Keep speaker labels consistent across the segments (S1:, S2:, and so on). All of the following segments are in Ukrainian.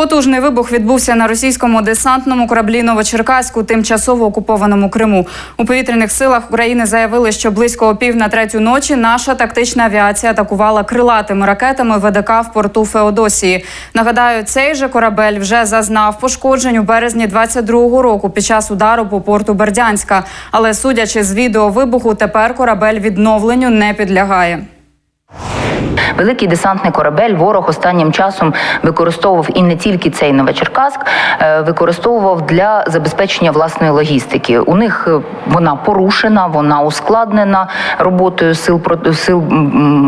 S1: Потужний вибух відбувся на російському десантному кораблі Новочеркаську, тимчасово окупованому Криму. У повітряних силах України заявили, що близько о пів на третю ночі наша тактична авіація атакувала крилатими ракетами ВДК в порту Феодосії. Нагадаю, цей же корабель вже зазнав пошкоджень у березні 22-го року під час удару по порту Бердянська. Але судячи з відео вибуху, тепер корабель відновленню не підлягає.
S2: Великий десантний корабель ворог останнім часом використовував і не тільки цей Новочеркаськ, е, використовував для забезпечення власної логістики. У них е, вона порушена, вона ускладнена роботою сил сил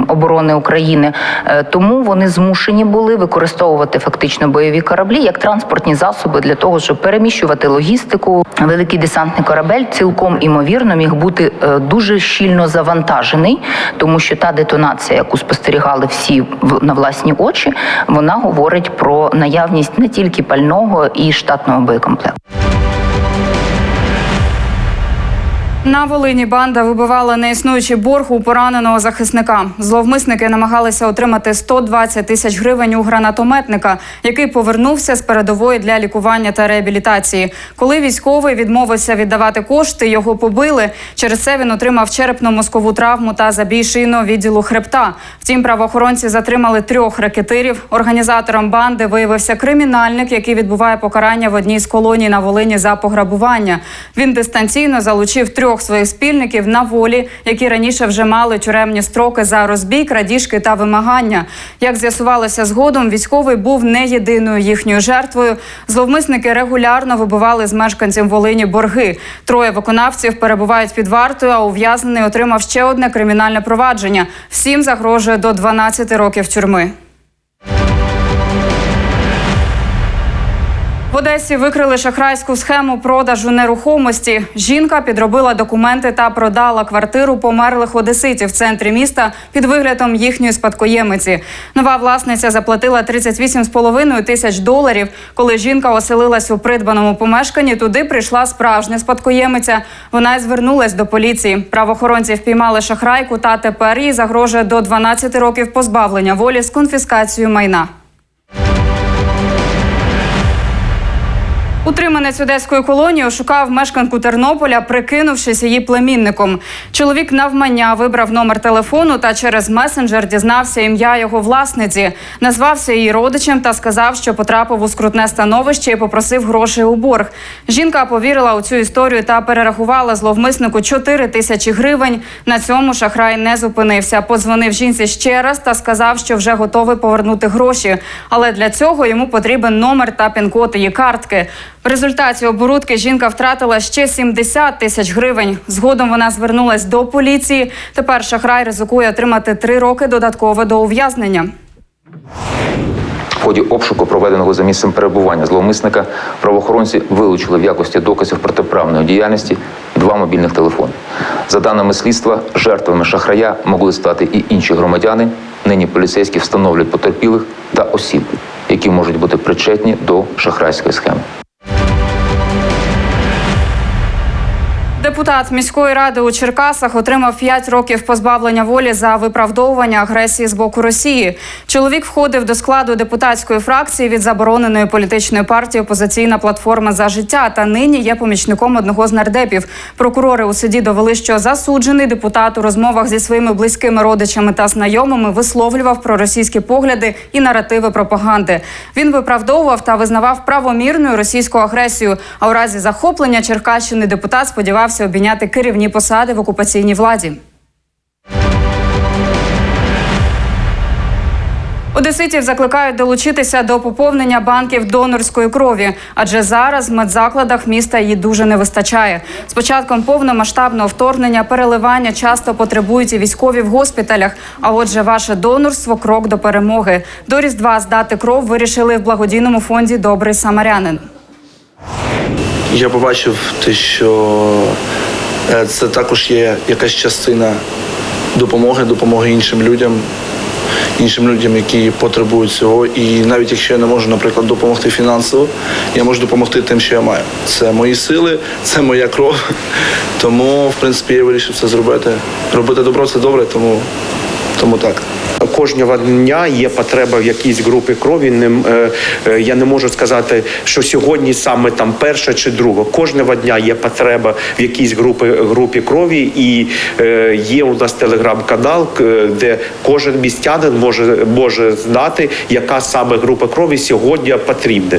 S2: оборони України. Е, Тому вони змушені були використовувати фактично бойові кораблі як транспортні засоби для того, щоб переміщувати логістику. Великий десантний корабель цілком імовірно міг бути дуже щільно завантажений, тому що та детонація, яку спостерігали всі на власні очі, вона говорить про наявність не тільки пального і штатного боєкомплекту.
S1: На Волині банда вибивала неіснуючий борг у пораненого захисника. Зловмисники намагалися отримати 120 тисяч гривень у гранатометника, який повернувся з передової для лікування та реабілітації. Коли військовий відмовився віддавати кошти, його побили. Через це він отримав черепно-мозкову травму та забій шийного відділу хребта. Втім, правоохоронці затримали трьох ракетирів. Організатором банди виявився кримінальник, який відбуває покарання в одній з колоній на Волині за пограбування. Він дистанційно залучив трьох своїх спільників на волі, які раніше вже мали тюремні строки за розбій, крадіжки та вимагання. Як з'ясувалося згодом, військовий був не єдиною їхньою жертвою. Зловмисники регулярно вибивали з мешканців Волині борги. Троє виконавців перебувають під вартою, а ув'язнений отримав ще одне кримінальне провадження. Всім загрожує до 12 років тюрми. В Одесі викрили шахрайську схему продажу нерухомості. Жінка підробила документи та продала квартиру померлих одеситів в центрі міста під виглядом їхньої спадкоємиці. Нова власниця заплатила 38,5 тисяч доларів. Коли жінка оселилась у придбаному помешканні, туди прийшла справжня спадкоємиця. Вона й звернулась до поліції. Правоохоронці впіймали шахрайку та тепер їй загрожує до 12 років позбавлення волі з конфіскацією майна. Утриманець одеської колонії шукав мешканку Тернополя, прикинувшись її племінником. Чоловік навмання вибрав номер телефону та через месенджер дізнався ім'я його власниці, назвався її родичем та сказав, що потрапив у скрутне становище і попросив грошей у борг. Жінка повірила у цю історію та перерахувала зловмиснику 4 тисячі гривень. На цьому шахрай не зупинився. Подзвонив жінці ще раз та сказав, що вже готовий повернути гроші. Але для цього йому потрібен номер та пін-код її картки. В результаті оборудки жінка втратила ще 70 тисяч гривень. Згодом вона звернулась до поліції. Тепер шахрай ризикує отримати три роки додаткове до ув'язнення.
S3: В ході обшуку, проведеного за місцем перебування зловмисника, правоохоронці вилучили в якості доказів протиправної діяльності два мобільних телефони. За даними слідства, жертвами шахрая могли стати і інші громадяни. Нині поліцейські встановлюють потерпілих та осіб, які можуть бути причетні до шахрайської схеми.
S1: Депутат міської ради у Черкасах отримав 5 років позбавлення волі за виправдовування агресії з боку Росії. Чоловік входив до складу депутатської фракції від забороненої політичної партії Опозиційна платформа за життя та нині є помічником одного з нардепів. Прокурори у суді довели, що засуджений депутат у розмовах зі своїми близькими родичами та знайомими висловлював проросійські погляди і наративи пропаганди. Він виправдовував та визнавав правомірною російську агресію. А у разі захоплення Черкащини депутат сподівався обійняти керівні посади в окупаційній владі. Одеситів закликають долучитися до поповнення банків донорської крові, адже зараз в медзакладах міста її дуже не вистачає. З початком повномасштабного вторгнення переливання часто потребують і військові в госпіталях. А отже, ваше донорство крок до перемоги. До різдва здати кров вирішили в благодійному фонді Добрий самарянин.
S4: Я побачив те, що це також є якась частина допомоги, допомоги іншим людям, іншим людям, які потребують цього. І навіть якщо я не можу, наприклад, допомогти фінансово, я можу допомогти тим, що я маю. Це мої сили, це моя кров. Тому, в принципі, я вирішив це зробити. Робити добро це добре, тому, тому так.
S5: Кожного дня є потреба в якійсь групі крові. Не, е, е, я не можу сказати, що сьогодні саме там перша чи друга. Кожного дня є потреба в якійсь групі, групі крові, і е, є у нас телеграм-канал, де кожен містянин може, може знати, яка саме група крові сьогодні потрібна.